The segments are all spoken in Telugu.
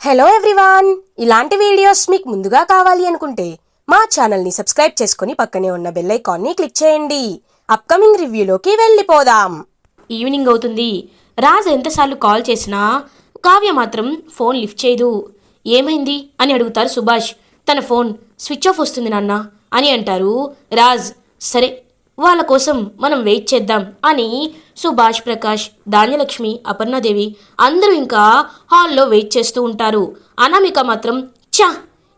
హలో ఎవ్రీవాన్ ఇలాంటి వీడియోస్ మీకు ముందుగా కావాలి అనుకుంటే మా ఛానల్ని సబ్స్క్రైబ్ చేసుకుని పక్కనే ఉన్న బెల్ ఐకాన్ని క్లిక్ చేయండి. అప్కమింగ్ రివ్యూలోకి వెళ్ళిపోదాం. ఈవినింగ్ అవుతుంది. రాజ్ ఎంతసార్లు కాల్ చేసినా కావ్య మాత్రం ఫోన్ లిఫ్ట్ చేయదు. ఏమైంది అని అడుగుతారు సుభాష్. తన ఫోన్ స్విచ్ ఆఫ్ వస్తుంది నాన్న అని అంటారు రాజ్. సరే వాళ్ళ కోసం మనం వెయిట్ చేద్దాం అని సుభాష్ ప్రకాష్ ధాన్యలక్ష్మి అపర్ణదేవి అందరూ ఇంకా హాల్లో వెయిట్ చేస్తూ ఉంటారు. అనామిక మాత్రం చా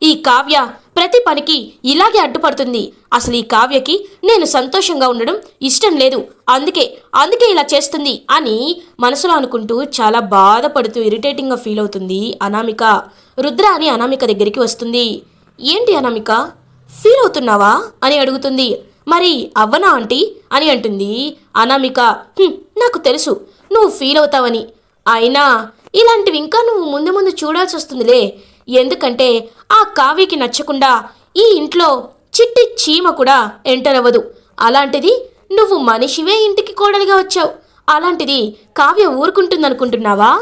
ఈ కావ్య ప్రతి పనికి ఇలాగే అడ్డుపడుతుంది. అసలు ఈ కావ్యకి నేను సంతోషంగా ఉండడం ఇష్టం లేదు. అందుకే అందుకే ఇలా చేస్తుంది అని మనసులో అనుకుంటూ చాలా బాధపడుతూ ఇరిటేటింగ్గా ఫీల్ అవుతుంది అనామిక. రుద్ర అని అనామిక దగ్గరికి వస్తుంది. ఏంటి అనామిక? ఫీల్ అవుతున్నావా? అని అడుగుతుంది. మరి అవ్వనా ఆంటీ? అని అంటుంది. అనామిక నాకు తెలుసు. నువ్వు ఫీల్ అవుతావని. అయినా ఇలాంటివి ఇంకా నువ్వు ముందు ముందు చూడాల్సి వస్తుందిలే. ఎందుకంటే ఆ కావ్యకి నచ్చకుండా ఈ ఇంట్లో చిట్టి చీమ కూడా ఎంటర్ అవ్వదు. అలాంటిది నువ్వు మనిషివే ఇంటికి కోడలిగా వచ్చావు. అలాంటిది కావ్య ఊరుకుంటుందనుకుంటున్నావా?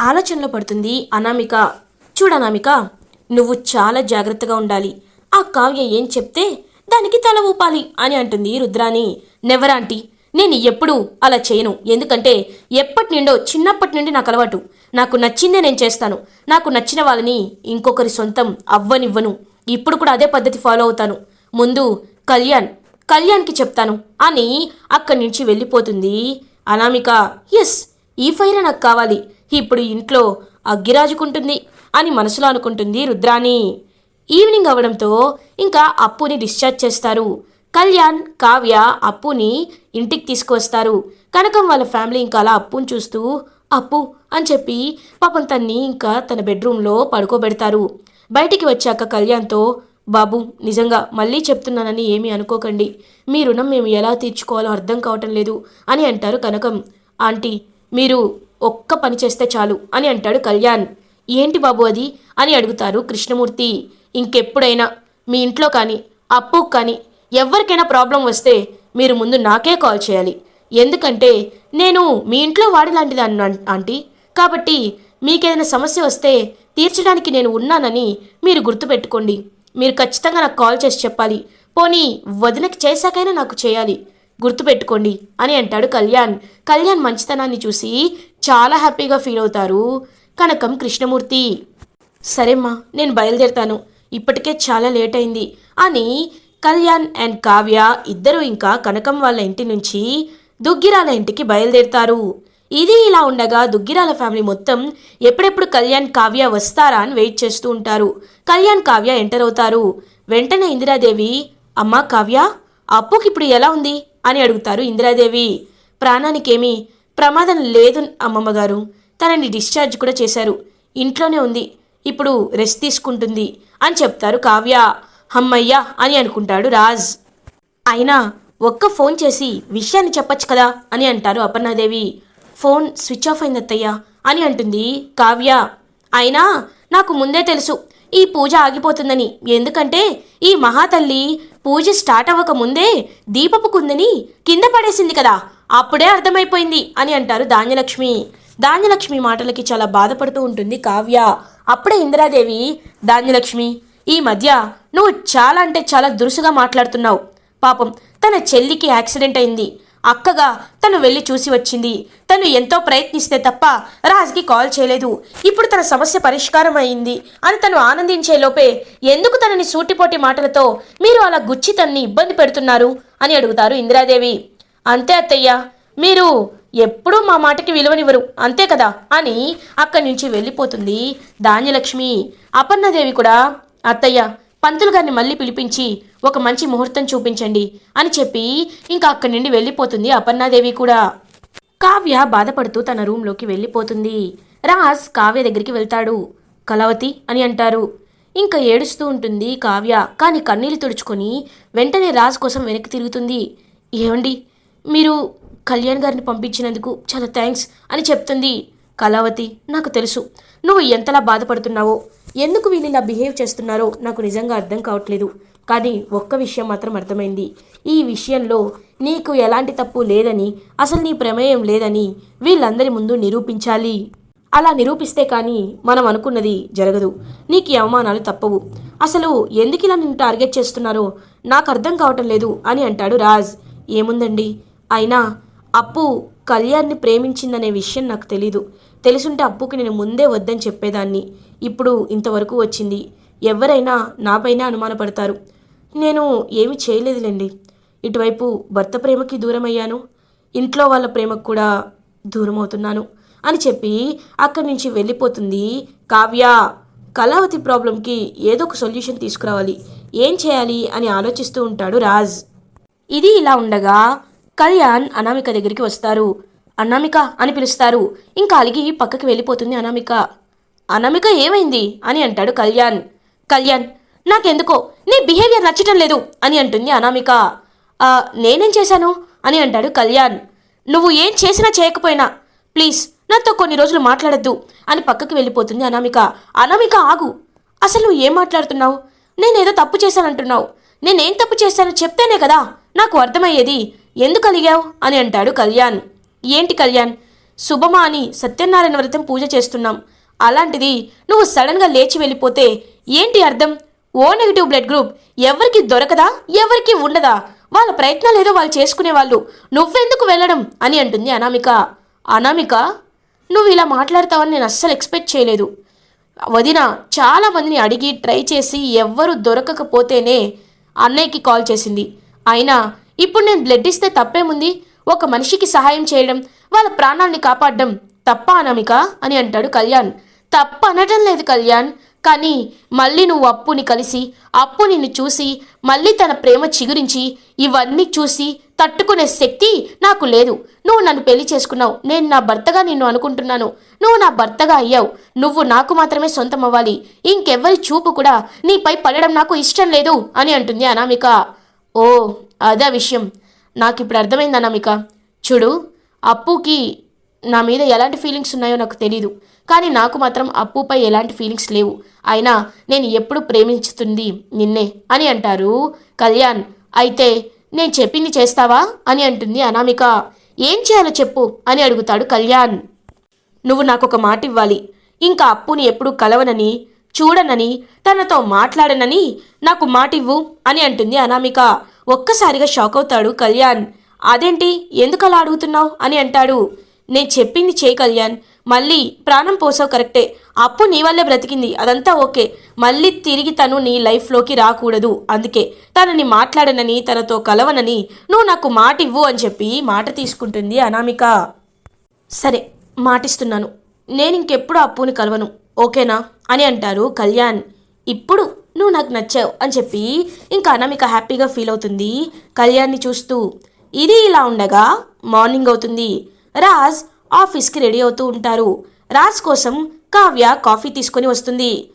ఆలోచనలో పడుతుంది అనామిక. చూడనామిక నువ్వు చాలా జాగ్రత్తగా ఉండాలి. ఆ కావ్య ఏం చెప్తే దానికి తల ఊపాలి అని అంటుంది రుద్రాని నెవరాంటీ నేను ఎప్పుడూ అలా చేయను. ఎందుకంటే ఎప్పటి నుండో చిన్నప్పటి నుండి నాకు అలవాటు. నాకు నచ్చిందే నేను చేస్తాను. నాకు నచ్చిన వాళ్ళని ఇంకొకరి సొంతం అవ్వనివ్వను. ఇప్పుడు కూడా అదే పద్ధతి ఫాలో అవుతాను. ముందు కళ్యాణ్ కళ్యాణ్కి చెప్తాను. అని అక్కడి నుంచి వెళ్ళిపోతుంది అనామిక. ఎస్ ఈ ఫైర్ నాకు కావాలి. ఇప్పుడు ఇంట్లో అగ్గిరాజుకుంటుంది అని మనసులో అనుకుంటుంది రుద్రాని ఈవినింగ్ అవడంతో ఇంకా అప్పుని డిశ్చార్జ్ చేస్తారు. కళ్యాణ్ కావ్య అప్పుని ఇంటికి తీసుకువస్తారు. కనకం వాళ్ళ ఫ్యామిలీ ఇంకా అలా అప్పుని చూస్తూ అప్పు అని చెప్పి పాపం తన్ని ఇంకా తన బెడ్రూమ్లో పడుకోబెడతారు. బయటికి వచ్చాక కళ్యాణ్తో బాబు నిజంగా మళ్ళీ చెప్తున్నానని ఏమీ అనుకోకండి. మీ రుణం మేము ఎలా తీర్చుకోవాలో అర్థం కావటం లేదు అని అంటారు కనకం. ఆంటీ మీరు ఒక్క పని చేస్తే చాలు అని అంటాడు కళ్యాణ్. ఏంటి బాబు అది? అని అడుగుతారు కృష్ణమూర్తి. ఇంకెప్పుడైనా మీ ఇంట్లో కానీ అప్పు కానీ ఎవరికైనా ప్రాబ్లం వస్తే మీరు ముందు నాకే కాల్ చేయాలి. ఎందుకంటే నేను మీ ఇంట్లో వాడిలాంటిది అన్న ఆంటీ. కాబట్టి మీకేదైనా సమస్య వస్తే తీర్చడానికి నేను ఉన్నానని మీరు గుర్తుపెట్టుకోండి. మీరు ఖచ్చితంగా నాకు కాల్ చేసి చెప్పాలి. పోనీ వదినకి చేశాకైనా నాకు చేయాలి. గుర్తుపెట్టుకోండి అని అంటాడు కళ్యాణ్. కళ్యాణ్ మంచితనాన్ని చూసి చాలా హ్యాపీగా ఫీల్ అవుతారు. కనకం కృష్ణమూర్తి సరేమ్మా నేను బయలుదేరుతాను. ఇప్పటికే చాలా లేట్ అయింది. అని కళ్యాణ్ అండ్ కావ్య ఇద్దరు ఇంకా కనకం వాళ్ళ ఇంటి నుంచి దుగ్గిరాల ఇంటికి బయలుదేరుతారు. ఇది ఇలా ఉండగా దుగ్గిరాల ఫ్యామిలీ మొత్తం ఎప్పుడెప్పుడు కళ్యాణ్ కావ్య వస్తారా అని వెయిట్ చేస్తూ ఉంటారు. కళ్యాణ్ కావ్య ఎంటర్ అవుతారు. వెంటనే ఇందిరాదేవి అమ్మా కావ్య అప్పుకి ఇప్పుడు ఎలా ఉంది? అని అడుగుతారు ఇందిరాదేవి. ప్రాణానికేమీ ప్రమాదం లేదు అమ్మమ్మ గారు. తనని డిశ్చార్జ్ కూడా చేశారు. ఇంట్లోనే ఉంది. ఇప్పుడు రెస్ట్ తీసుకుంటుంది అని చెప్తారు కావ్య. హమ్మయ్యా అని అనుకుంటాడు రాజ్. అయినా ఒక్క ఫోన్ చేసి విషయాన్ని చెప్పచ్చు కదా అని అంటారు అపర్ణాదేవి. ఫోన్ స్విచ్ ఆఫ్ అయింది అత్తయ్య అని అంటుంది కావ్య. అయినా నాకు ముందే తెలుసు ఈ పూజ ఆగిపోతుందని. ఎందుకంటే ఈ మహాతల్లి పూజ స్టార్ట్ అవ్వక ముందే దీపపు కుందని కింద పడేసింది కదా అప్పుడే అర్థమైపోయింది అని అంటారు ధాన్యలక్ష్మి. ధాన్యలక్ష్మి మాటలకి చాలా బాధపడుతూ ఉంటుంది కావ్య. అప్పుడే ఇందిరాదేవి ధాన్యలక్ష్మి ఈ మధ్య నువ్వు చాలా అంటే చాలా దురుసుగా మాట్లాడుతున్నావు. పాపం తన చెల్లికి యాక్సిడెంట్ అయింది. అక్కగా తను వెళ్ళి చూసి వచ్చింది. తను ఎంతో ప్రయత్నిస్తే తప్ప రాజ్కి కాల్ చేయలేదు. ఇప్పుడు తన సమస్య పరిష్కారం అయింది అని తను ఆనందించే లోపే ఎందుకు తనని సూటిపోటి మాటలతో మీరు అలా గుచ్చి తనని ఇబ్బంది పెడుతున్నారు? అని అడుగుతారు ఇందిరాదేవి. అంతే అత్తయ్య మీరు ఎప్పుడూ మా మాటకి విలువనివ్వరు అంతే కదా? అని అక్కడి నుంచి వెళ్ళిపోతుంది ధాన్యలక్ష్మి. అపర్ణదేవి కూడా అత్తయ్య పంతులు గారిని మళ్ళీ పిలిపించి ఒక మంచి ముహూర్తం చూపించండి అని చెప్పి ఇంకా అక్కడి నుండి వెళ్ళిపోతుంది అపర్ణాదేవి కూడా. కావ్య బాధపడుతూ తన రూంలోకి వెళ్ళిపోతుంది. రాజ్ కావ్య దగ్గరికి వెళ్తాడు. కలవతి అని అంటారు. ఇంకా ఏడుస్తూ ఉంటుంది కావ్య కానీ కన్నీళ్ళు తుడుచుకొని వెంటనే రాజ్ కోసం వెనక్కి తిరుగుతుంది. ఏమండి మీరు కళ్యాణ్ గారిని పంపించినందుకు చాలా థ్యాంక్స్ అని చెప్తుంది. కళావతి నాకు తెలుసు. నువ్వు ఎంతలా బాధపడుతున్నావో ఎందుకు వీళ్ళు ఇలా బిహేవ్ చేస్తున్నారో నాకు నిజంగా అర్థం కావట్లేదు. కానీ ఒక్క విషయం మాత్రం అర్థమైంది. ఈ విషయంలో నీకు ఎలాంటి తప్పు లేదని అసలు నీ ప్రమేయం లేదని వీళ్ళందరి ముందు నిరూపించాలి. అలా నిరూపిస్తే కానీ మనం అనుకున్నది జరగదు. నీకు అవమానాలు తప్పవు. అసలు ఎందుకు ఇలా నిన్ను టార్గెట్ చేస్తున్నారో నాకు అర్థం కావటం లేదు అని అంటాడు రాజ్. ఏముందండి? అయినా అప్పు కళ్యాణ్ని ప్రేమించిందనే విషయం నాకు తెలీదు. తెలుసుంటే అప్పుకి నేను ముందే వద్దని చెప్పేదాన్ని. ఇప్పుడు ఇంతవరకు వచ్చింది. ఎవరైనా నాపైన అనుమానపడతారు. నేను ఏమి చేయలేదులేండి. ఇటువైపు భర్త ప్రేమకి దూరం అయ్యాను ఇంట్లో వాళ్ళ ప్రేమకు కూడా దూరం అవుతున్నాను అని చెప్పి అక్కడి నుంచి వెళ్ళిపోతుంది కావ్య. కళావతి ప్రాబ్లంకి ఏదో ఒక సొల్యూషన్ తీసుకురావాలి. ఏం చేయాలి అని ఆలోచిస్తూ ఉంటాడు రాజ్. ఇది ఇలా ఉండగా కళ్యాణ్ అనామిక దగ్గరికి వస్తారు. అనామిక అని పిలుస్తారు. ఇంకా అలిగి పక్కకి వెళ్ళిపోతుంది అనామిక. అనామిక ఏమైంది? అని అంటాడు కళ్యాణ్. కళ్యాణ్ నాకెందుకో? నీ బిహేవియర్ నచ్చటం లేదు అని అంటుంది అనామిక. "ఆ, నేనేం చేశాను? అని అంటాడు కళ్యాణ్. నువ్వు ఏం చేసినా చేయకపోయినా ప్లీజ్ నాతో కొన్ని రోజులు మాట్లాడద్దు అని పక్కకి వెళ్ళిపోతుంది అనామిక. అనామిక ఆగు. అసలు నువ్వు ఏం మాట్లాడుతున్నావు? నేనేదో తప్పు చేశానంటున్నావు. నేనేం తప్పు చేశానో చెప్తేనే కదా నాకు అర్థమయ్యేది. ఎందుకు అలిగావు? అని అంటాడు కళ్యాణ్. ఏంటి కళ్యాణ్? శుభమా అని సత్యనారాయణ వ్రతం పూజ చేస్తున్నాం. అలాంటిది నువ్వు సడన్గా లేచి వెళ్ళిపోతే ఏంటి అర్థం? ఓ నెగిటివ్ బ్లడ్ గ్రూప్ ఎవరికి దొరకదా? ఎవరికి ఉండదా? వాళ్ళ ప్రయత్నాలు ఏదో వాళ్ళు చేసుకునే వాళ్ళు. నువ్వెందుకు వెళ్ళడం? అని అంటుంది అనామిక. అనామిక నువ్వు ఇలా మాట్లాడతావని నేను అస్సలు ఎక్స్పెక్ట్ చేయలేదు. వదిన చాలా మందిని అడిగి ట్రై చేసి ఎవ్వరు దొరకకపోతేనే అన్నయ్యకి కాల్ చేసింది. అయినా ఇప్పుడు నేను బ్లడ్ ఇస్తే తప్పేముంది? ఒక మనిషికి సహాయం చేయడం వాళ్ళ ప్రాణాల్ని కాపాడడం తప్ప అనామిక అని అంటాడు కళ్యాణ్. తప్ప అనటం లేదు కళ్యాణ్. కానీ మళ్ళీ నువ్వు అప్పుని కలిసి అప్పు నిన్ను చూసి మళ్ళీ తన ప్రేమ చిగురించి ఇవన్నీ చూసి తట్టుకునే శక్తి నాకు లేదు. నువ్వు నన్ను పెళ్ళి చేసుకున్నావు. నేను నా భర్తగా నిన్ను అనుకుంటున్నాను. నువ్వు నా భర్తగా అయ్యావు. నువ్వు నాకు మాత్రమే సొంతం అవ్వాలి ఇంకెవ్వరి చూపు కూడా నీపై పడడం నాకు ఇష్టం లేదు అని అంటుంది అనామిక. ఓ అదే విషయం. నాకు ఇప్పుడు అర్థమైంది అనమిక చూడు అప్పుకి నా మీద ఎలాంటి ఫీలింగ్స్ ఉన్నాయో నాకు తెలీదు. కానీ నాకు మాత్రం అప్పుపై ఎలాంటి ఫీలింగ్స్ లేవు. అయినా నేను ఎప్పుడు ప్రేమించుతుంది నిన్నే అని అంటారు కళ్యాణ్. అయితే నేను చెప్పింది చేస్తావా అని అంటుంది అనామిక. ఏం చేయాలో చెప్పు అని అడుగుతాడు కళ్యాణ్. నువ్వు నాకు ఒక మాట ఇవ్వాలి ఇంకా అప్పుని ఎప్పుడు కలవనని చూడనని తనతో మాట్లాడనని నాకు మాటివ్వు అని అంటుంది అనామిక. ఒక్కసారిగా షాక్ అవుతాడు కళ్యాణ్. అదేంటి? ఎందుకు అలా అడుగుతున్నావు? అని అంటాడు. నేను చెప్పింది చేయి కళ్యాణ్. మళ్ళీ ప్రాణం పోసావు కరెక్టే. అప్పు నీ వల్లే బ్రతికింది. అదంతా ఓకే. మళ్ళీ తిరిగి తను నీ లైఫ్లోకి రాకూడదు. అందుకే తనని మాట్లాడనని తనతో కలవనని నువ్వు నాకు మాట ఇవ్వు అని చెప్పి మాట తీసుకుంటుంది అనామిక. సరే మాటిస్తున్నాను. నేను ఇంకెప్పుడు అప్పుని కలవను. ఓకేనా? అని అంటారు కళ్యాణ్. ఇప్పుడు నువ్వు నాకు నచ్చావు అని చెప్పి ఇంకా అనామిక హ్యాపీగా ఫీల్ అవుతుంది కళ్యాణ్ని చూస్తూ. ఇది ఇలా ఉండగా మార్నింగ్ అవుతుంది. రాజ్ ఆఫీస్కి రెడీ అవుతూ ఉంటారు. రాజ్ కోసం కావ్య కాఫీ తీసుకొని వస్తుంది.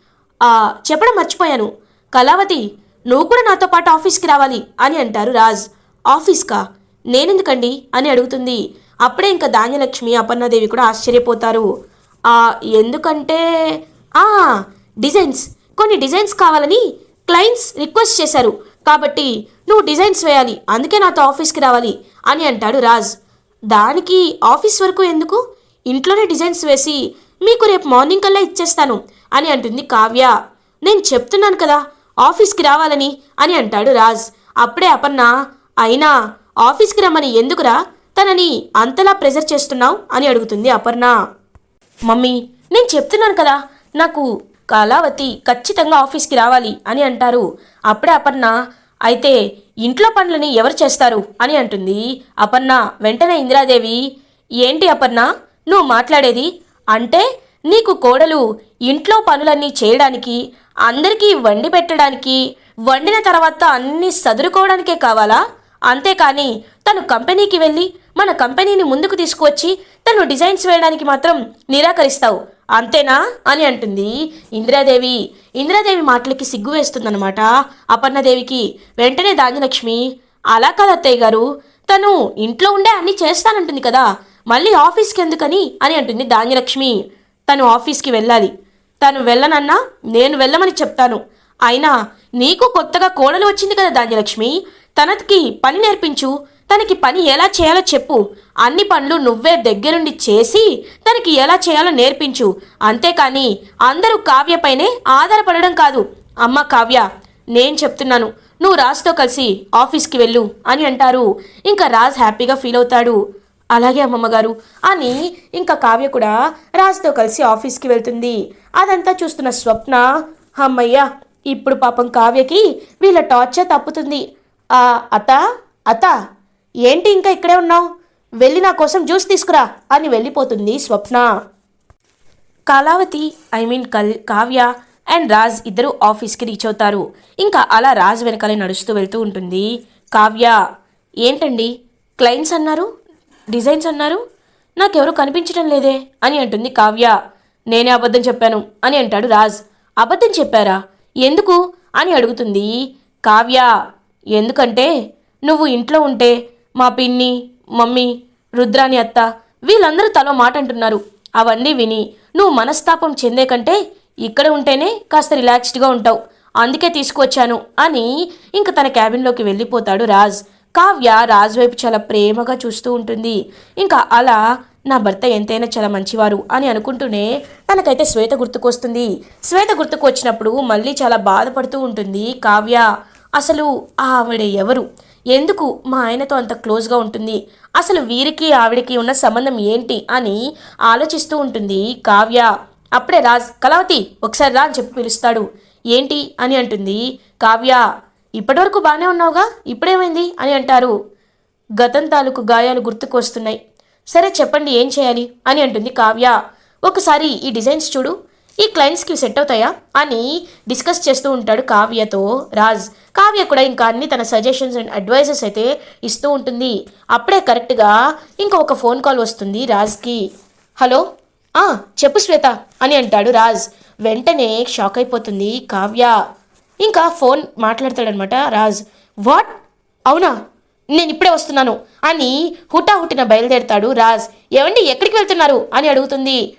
చెప్పడం మర్చిపోయాను. కళావతి నువ్వు కూడా నాతో పాటు ఆఫీస్కి రావాలి అని అంటారు రాజ్. ఆఫీస్కా? నేనెందుకండి? అని అడుగుతుంది. అప్పుడే ఇంకా ధాన్యలక్ష్మి అపర్ణాదేవి కూడా ఆశ్చర్యపోతారు. ఎందుకంటే డిజైన్స్. కొన్ని డిజైన్స్ కావాలని క్లయింట్స్ రిక్వెస్ట్ చేశారు. కాబట్టి నువ్వు డిజైన్స్ వేయాలి అందుకే నాతో ఆఫీస్కి రావాలి అని అంటాడు రాజ్. దానికి ఆఫీస్ వరకు ఎందుకు? ఇంట్లోనే డిజైన్స్ వేసి మీకు రేపు మార్నింగ్ కల్లా ఇచ్చేస్తాను అని అంటుంది కావ్య. నేను చెప్తున్నాను కదా ఆఫీస్కి రావాలని అని అంటాడు రాజ్. అప్పుడే అపర్ణ అయినా ఆఫీస్కి రమ్మని ఎందుకురా? తనని అంతలా ప్రెజర్ చేస్తున్నావు అని అడుగుతుంది అపర్ణ. మమ్మీ నేను చెప్తున్నాను కదా నాకు కళావతి ఖచ్చితంగా ఆఫీస్కి రావాలి అని అంటారు. అప్పుడే అపర్ణ అయితే ఇంట్లో పనులని ఎవరు చేస్తారు? అని అంటుంది. అపర్ణ వెంటనే ఇందిరాదేవి ఏంటి అపర్ణ నువ్వు మాట్లాడేది? అంటే నీకు కోడలు ఇంట్లో పనులన్నీ చేయడానికి అందరికీ వండి పెట్టడానికి వండిన తర్వాత అన్నీ సదురుకోవడానికే కావాలా? అంతేకాని తను కంపెనీకి వెళ్ళి మన కంపెనీని ముందుకు తీసుకువచ్చి తను డిజైన్స్ వేయడానికి మాత్రం నిరాకరిస్తావు. అంతేనా? అని అంటుంది. ఇందిరాదేవి. ఇందిరాదేవి మాటలకి సిగ్గు వేస్తుందన్నమాట. అపర్ణదేవికి వెంటనే ధాన్యలక్ష్మి అలా కాదు అత్తయ్య గారు. తను ఇంట్లో ఉండే అన్నీ చేస్తానంటుంది కదా. మళ్ళీ ఆఫీస్కి ఎందుకని? అని అంటుంది ధాన్యలక్ష్మి. తను ఆఫీస్కి వెళ్ళాలి. తను వెళ్ళనన్నా నేను వెళ్ళమని చెప్తాను. అయినా నీకు కొత్తగా కోడలు వచ్చింది కదా ధాన్యలక్ష్మి. తనకి పని నేర్పించు. తనకి పని ఎలా చేయాలో చెప్పు. అన్ని పనులు నువ్వే దగ్గరుండి చేసి తనకి ఎలా చేయాలో నేర్పించు. అంతేకాని అందరూ కావ్యపైనే ఆధారపడడం కాదు. అమ్మ కావ్య నేను చెప్తున్నాను నువ్వు రాజుతో కలిసి ఆఫీస్కి వెళ్ళు అని అంటారు. ఇంకా రాజ్ హ్యాపీగా ఫీల్ అవుతాడు. అలాగే అమ్మమ్మగారు అని ఇంకా కావ్య కూడా రాజుతో కలిసి ఆఫీస్కి వెళ్తుంది. అదంతా చూస్తున్న స్వప్న అమ్మయ్య ఇప్పుడు పాపం కావ్యకి వీళ్ళ టార్చర్ తప్పుతుంది. ఆ అత అత ఏంటి ఇంకా ఇక్కడే ఉన్నావు? వెళ్ళి నా కోసం జ్యూస్ తీసుకురా అని వెళ్ళిపోతుంది స్వప్న. కళావతి ఐ మీన్ కల్ కావ్య అండ్ రాజ్ ఇద్దరు ఆఫీస్కి రీచ్ అవుతారు. ఇంకా అలా రాజ్ వెనకాలే నడుస్తూ వెళ్తూ ఉంటుంది. కావ్య ఏంటండి? క్లయింట్స్ అన్నారు? డిజైన్స్ అన్నారు? నాకెవరు కనిపించడం లేదే అని అంటుంది కావ్య. నేనే అబద్ధం చెప్పాను అని అంటాడు రాజ్. అబద్ధం చెప్పారా? ఎందుకు? అని అడుగుతుంది కావ్య. ఎందుకంటే నువ్వు ఇంట్లో ఉంటే మా పిన్ని మమ్మీ రుద్రాని అత్త వీళ్ళందరూ తలో మాట అంటున్నారు అవన్నీ విని నువ్వు మనస్తాపం చెందే కంటే ఇక్కడ ఉంటేనే కాస్త రిలాక్స్డ్గా ఉంటావు. అందుకే తీసుకువచ్చాను అని ఇంక తన క్యాబిన్లోకి వెళ్ళిపోతాడు రాజ్. కావ్య రాజ్ వైపు చాలా ప్రేమగా చూస్తూ ఉంటుంది. ఇంకా అలా నా భర్త ఎంతైనా చాలా మంచివారు అని అనుకుంటూనే తనకైతే శ్వేత గుర్తుకొస్తుంది. శ్వేత గుర్తుకు వచ్చినప్పుడు మళ్ళీ చాలా బాధపడుతూ ఉంటుంది కావ్య. అసలు ఆవిడ ఎవరు? ఎందుకు మా ఆయనతో అంత క్లోజ్గా ఉంటుంది? అసలు వీరికి ఆవిడకి ఉన్న సంబంధం ఏంటి అని ఆలోచిస్తూ ఉంటుంది కావ్య. అప్పుడే రాజ్ కళావతి ఒకసారి రా అని చెప్పి పిలుస్తాడు. ఏంటి? అని అంటుంది కావ్య. ఇప్పటివరకు బాగానే ఉన్నావుగా? ఇప్పుడేమైంది? అని అంటారు. గతం తాలూకు గాయాలు గుర్తుకొస్తున్నాయి సరే చెప్పండి ఏం చేయాలి? అని అంటుంది కావ్య. ఒకసారి ఈ డిజైన్స్ చూడు. ఈ క్లయింట్స్కి సెట్ అవుతాయా? అని డిస్కస్ చేస్తూ ఉంటాడు కావ్యతో రాజ్. కావ్య కూడా ఇంకా అన్ని తన సజెషన్స్ అండ్ అడ్వైజెస్ అయితే ఇస్తూ ఉంటుంది. అప్పుడే కరెక్ట్గా ఇంకా ఒక ఫోన్ కాల్ వస్తుంది రాజ్కి. హలో? చెప్పు శ్వేత అని అంటాడు రాజ్. వెంటనే షాక్ అయిపోతుంది కావ్య. ఇంకా ఫోన్ మాట్లాడతాడనమాట రాజ్. వాట్? అవునా? నేను ఇప్పుడే వస్తున్నాను అని హుటాహుటిన బయలుదేరతాడు రాజ్. ఏమండి ఎక్కడికి వెళ్తున్నారు? అని అడుగుతుంది.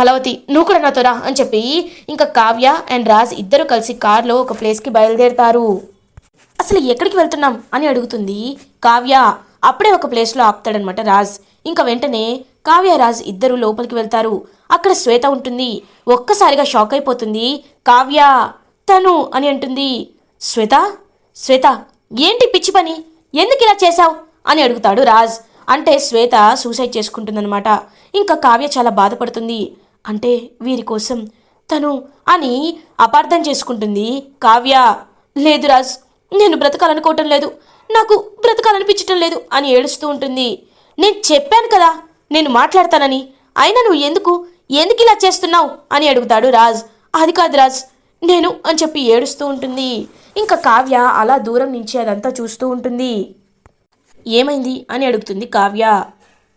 కలవతి నువ్వు కూడా నాతో రా అని చెప్పి ఇంకా కావ్య అండ్ రాజ్ ఇద్దరు కలిసి కార్లో ఒక ప్లేస్కి బయలుదేరతారు. అసలు ఎక్కడికి వెళ్తున్నాం? అని అడుగుతుంది కావ్య. అప్పుడే ఒక ప్లేస్లో ఆపుతాడనమాట రాజ్. ఇంకా వెంటనే కావ్య రాజ్ ఇద్దరు లోపలికి వెళ్తారు. అక్కడ శ్వేత ఉంటుంది. ఒక్కసారిగా షాక్ అయిపోతుంది. కావ్య తను అని అంటుంది. శ్వేత? శ్వేత ఏంటి పిచ్చి పని? ఎందుకు ఇలా చేశావు? అని అడుగుతాడు రాజ్. అంటే శ్వేత సూసైడ్ చేసుకుంటుందన్నమాట. ఇంకా కావ్య చాలా బాధపడుతుంది. అంటే వీరి కోసం. తను అని అపార్థం చేసుకుంటుంది కావ్య. లేదు రాజ్ నేను బ్రతకాలనుకోవటం లేదు. నాకు బ్రతకాలనిపించటం లేదు అని ఏడుస్తూ ఉంటుంది. నేను చెప్పాను కదా నేను మాట్లాడతానని. అయినా నువ్వు ఎందుకు ఎందుకు ఇలా చేస్తున్నావు అని అడుగుతాడు రాజ్. అది కాదు రాజ్ నేను అని చెప్పి ఏడుస్తూ ఉంటుంది. ఇంకా కావ్య అలా దూరం నుంచి అదంతా చూస్తూ ఉంటుంది. ఏమైంది అని అడుగుతుంది కావ్య.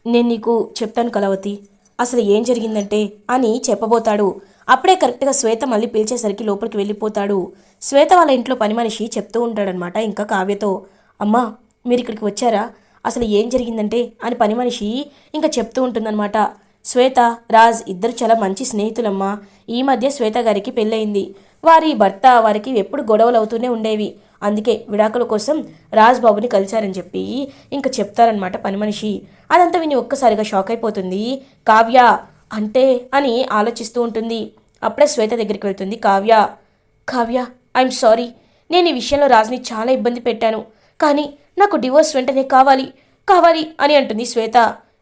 నేను నీకు చెప్తాను కలవతి అసలు ఏం జరిగిందంటే అని చెప్పబోతాడు. అప్పుడే కరెక్ట్గా శ్వేత మళ్ళీ పిలిచేసరికి లోపలికి వెళ్ళిపోతాడు. శ్వేత వాళ్ళ ఇంట్లో పని మనిషి చెప్తూ ఉంటాడనమాట ఇంకా కావ్యతో. అమ్మా మీరు ఇక్కడికి వచ్చారా? అసలు ఏం జరిగిందంటే? అని పని మనిషి ఇంకా చెప్తూ ఉంటుందన్నమాట. శ్వేత రాజ్ ఇద్దరు చాలా మంచి స్నేహితులమ్మా. ఈ మధ్య శ్వేత గారికి పెళ్ళయింది. వారి భర్త వారికి ఎప్పుడు గొడవలు అవుతూనే ఉండేవి. అందుకే విడాకుల కోసం రాజ్ బాబుని కలిశారని చెప్పి ఇంకా చెప్తారనమాట పని మనిషి. అదంతా విని ఒక్కసారిగా షాక్ అయిపోతుంది. కావ్య అంటే అని ఆలోచిస్తూ ఉంటుంది. అప్పుడే శ్వేత దగ్గరికి వెళ్తుంది. కావ్య కావ్య ఐఎమ్ సారీ నేను ఈ విషయంలో రాజ్ని చాలా ఇబ్బంది పెట్టాను. కానీ నాకు డివోర్స్ వెంటనే కావాలి కావాలి అని అంటుంది శ్వేత.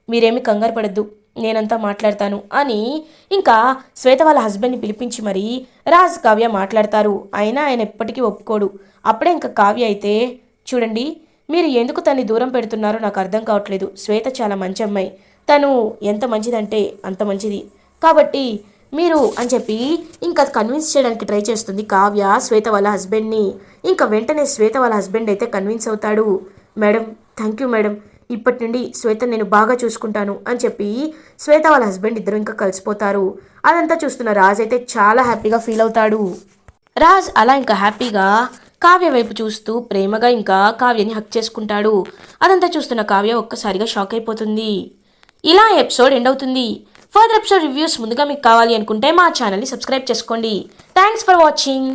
మీరేమి కంగారు పడద్దు. నేనంతా మాట్లాడతాను అని ఇంకా శ్వేత వాళ్ళ హస్బెండ్ని పిలిపించి మరీ రాజ్ కావ్య మాట్లాడతారు. అయినా ఆయన ఎప్పటికీ ఒప్పుకోడు. అప్పుడే ఇంకా కావ్య అయితే చూడండి మీరు ఎందుకు తన్ని దూరం పెడుతున్నారో నాకు అర్థం కావట్లేదు. శ్వేత చాలా మంచి అమ్మాయి. తను ఎంత మంచిదంటే అంత మంచిది. కాబట్టి మీరు అని చెప్పి ఇంకా కన్విన్స్ చేయడానికి ట్రై చేస్తుంది కావ్య శ్వేత వాళ్ళ హస్బెండ్ని. ఇంకా వెంటనే శ్వేత వాళ్ళ హస్బెండ్ అయితే కన్విన్స్ అవుతాడు. Madam thank you madam. ఇప్పటి నుండి శ్వేత నేను బాగా చూసుకుంటాను అని చెప్పి శ్వేత వాళ్ళ హస్బెండ్ ఇద్దరు ఇంకా కలిసిపోతారు. అదంతా చూస్తున్న రాజ్ అయితే చాలా హ్యాపీగా ఫీల్ అవుతాడు. రాజ్ అలా ఇంకా హ్యాపీగా కావ్య వైపు చూస్తూ ప్రేమగా ఇంకా కావ్యని హక్ చేసుకుంటాడు. అదంతా చూస్తున్న కావ్య ఒక్కసారిగా షాక్ అయిపోతుంది. ఇలా ఎపిసోడ్ ఎండ్ అవుతుంది. ఫర్దర్ ఎపిసోడ్ రివ్యూస్ ముందుగా మీకు కావాలి అనుకుంటే మా ఛానల్ని సబ్స్క్రైబ్ చేసుకోండి. Thanks for watching.